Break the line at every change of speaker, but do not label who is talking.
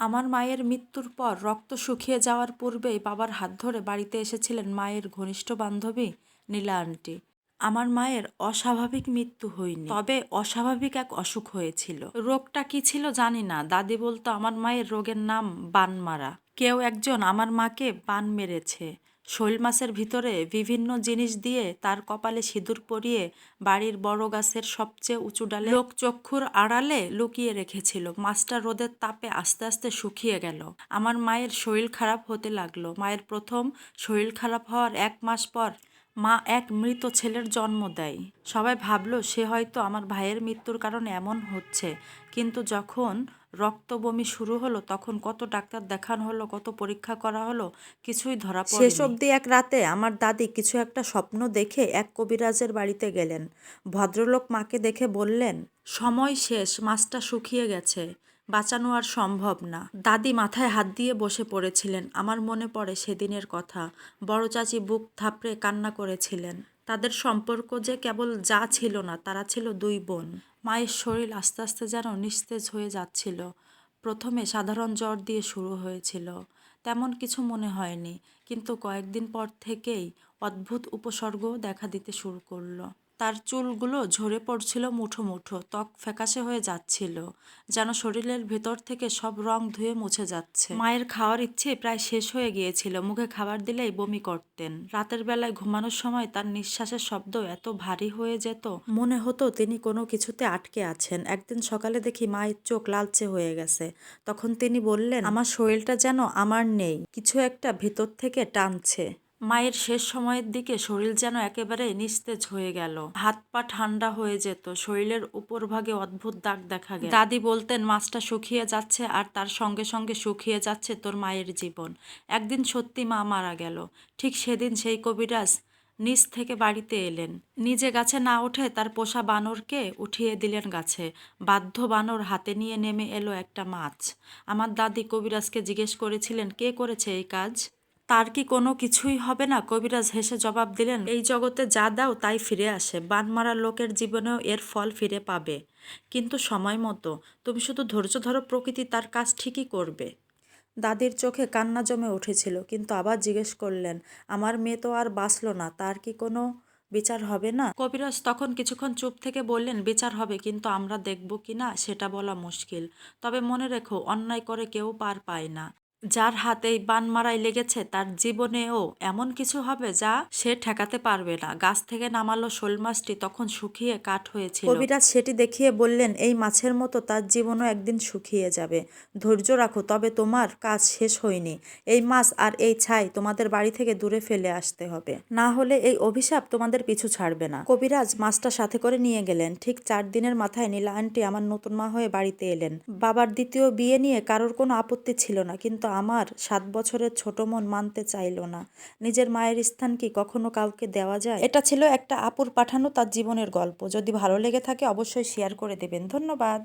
আমার মায়ের মৃত্যুর পর রক্ত শুকিয়ে যাওয়ার পূর্বেই বাবার হাত ধরে বাড়িতে এসেছিলেন মায়ের ঘনিষ্ঠ বান্ধবী নীলা আন্টি। আমার মায়ের অস্বাভাবিক মৃত্যু হয়নি, তবে অস্বাভাবিক এক অসুখ হয়েছিল। রোগটা কি ছিল জানি না, দাদি বলতো আমার মায়ের রোগের নাম বান মারা কেউ একজন আমার মাকে বান মেরেছে। শৈল মাসের ভিতরে বিভিন্ন জিনিস দিয়ে তার কপালে সিঁদুর পরিয়ে বাড়ির বড় গাছের সবচেয়ে উঁচু ডালে লোক চক্ষুর আড়ালে লুকিয়ে রেখেছিল। মাছটা রোদের তাপে আস্তে আস্তে শুকিয়ে গেল। আমার মায়ের শরীর খারাপ হতে লাগল। মায়ের প্রথম শরীর খারাপ হওয়ার এক মাস পর মা এক মৃত ছেলের জন্ম দেয়। সবাই ভাবলো সে হয়তো আমার ভাইয়ের মৃত্যুর কারণে এমন হচ্ছে। কিন্তু যখন রক্ত বমি শুরু হলো তখন কত ডাক্তার দেখানো হলো কত পরীক্ষা করা হলো কিছুই ধরা পড়ে শেষ অবধি এক রাতে আমার দাদি কিছু একটা স্বপ্ন দেখে এক কবিরাজের বাড়িতে গেলেন। ভদ্রলোক মাকে দেখে বললেন সময় শেষ মাছটা শুকিয়ে গেছে বাঁচানো আর সম্ভব না। দাদি মাথায় হাত দিয়ে বসে পড়েছিলেন। আমার মনে পড়ে সেদিনের কথা। বড় চাচি বুক থাপড়ে কান্না করেছিলেন। তাদের সম্পর্ক যে কেবল যা ছিল না, তারা ছিল দুই বোন। মায়ের শরীর আস্তে আস্তে যেন নিস্তেজ হয়ে যাচ্ছিল। প্রথমে সাধারণ জ্বর দিয়ে শুরু হয়েছিল। তেমন কিছু মনে হয়নি, কিন্তু কয়েকদিন পর থেকেই অদ্ভুত উপসর্গ দেখা দিতে শুরু করল। তার চুলগুলো ঝরে পড়ছিল মুঠো মুঠো, ত্বক ফ্যাকাশে হয়ে যাচ্ছিল, যেন শরীরের ভেতর থেকে সব রং ধুয়ে মুছে যাচ্ছে। মায়ের খাওয়ার ইচ্ছে প্রায় শেষ হয়ে গিয়েছিল, মুখে খাবার দিলেই বমি করতেন। রাতের বেলায় ঘুমানোর সময় তার নিঃশ্বাসের শব্দ এত ভারী হয়ে যেত, মনে হতো তিনি কোনো কিছুতে আটকে আছেন। একদিন সকালে দেখি মায়ের চোখ লালচে হয়ে গেছে। তখন তিনি বললেন, আমার শরীরটা যেন আমার নেই, কিছু একটা ভেতর থেকে টানছে। মায়ের শেষ সময়ের দিকে শরীর যেন একেবারে নিস্তেজ হয়ে গেল। হাত পা ঠান্ডা হয়ে যেত, শরীরের উপর ভাগে অদ্ভুত দাগ দেখা গেল। দাদি বলতেন, মাছটা শুকিয়ে যাচ্ছে আর তার সঙ্গে সঙ্গে শুকিয়ে যাচ্ছে তোর মায়ের জীবন। একদিন সত্যি মা মারা গেল। ঠিক সেদিন সেই কবিরাজ নিচ থেকে বাড়িতে এলেন। নিজে গাছে না উঠে তার পোষা বানরকে উঠিয়ে দিলেন গাছে। বাধ্য বানর হাতে নিয়ে নেমে এলো একটা মাছ। আমার দাদি কবিরাজকে জিজ্ঞেস করেছিলেন, কে করেছে এই কাজ? তার কি কোনো কিছুই হবে না? কবিরাজ হেসে জবাব দিলেন, এই জগতে যা দাও তাই ফিরে আসে। বান মারা লোকের জীবনেও এর ফল ফিরে পাবে। কিন্তু সময় মতো। তুমি শুধু ধৈর্য ধরো, প্রকৃতি তার কাজ ঠিকই করবে দাদির চোখে কান্না জমে উঠেছিল, কিন্তু আবার জিজ্ঞেস করলেন, আমার মেয়ে তো আর বাঁচলো না, তার কি কোনো বিচার হবে না কবিরাজ তখন কিছুক্ষণ চুপ থেকে বললেন, বিচার হবে, কিন্তু আমরা দেখব কি না, সেটা বলা মুশকিল। তবে মনে রেখো, অন্যায় করে কেউ পার পায় না। যার হাতেই বান মারাই লেগেছে, তার জীবনেও এমন কিছু হবে যা সে ঠেকাতে পারবে না। গাছ থেকে নামালো শোল মাছটি তখন শুকিয়ে কাঠ হয়েছিল। কবিরাজ সেটি দেখিয়ে বললেন, এই মাছের মতো তার জীবনও একদিন শুকিয়ে যাবে। ধৈর্য রাখো, তবে তোমার কাজ শেষ হয়নি। এই মাছ আর এই ছাই তোমাদের বাড়ি থেকে দূরে ফেলে আসতে হবে। না হলে এই অভিশাপ তোমাদের পিছু ছাড়বে না। কবিরাজ মাছটা সাথে করে নিয়ে গেলেন। ঠিক চার দিনের মাথায় নীলা আন্টি আমার নতুন মা হয়ে বাড়িতে এলেন। বাবার দ্বিতীয় বিয়ে নিয়ে কারোর কোনো আপত্তি ছিল না, কিন্তু আমার সাত বছরের ছোট মন মানতে চাইল না। নিজের মায়ের স্থান কি কখনো কাউকে দেওয়া যায়? এটা ছিল একটা আপুর পাঠানো তার জীবনের গল্প। যদি ভালো লেগে থাকে অবশ্যই শেয়ার করে দেবেন। ধন্যবাদ।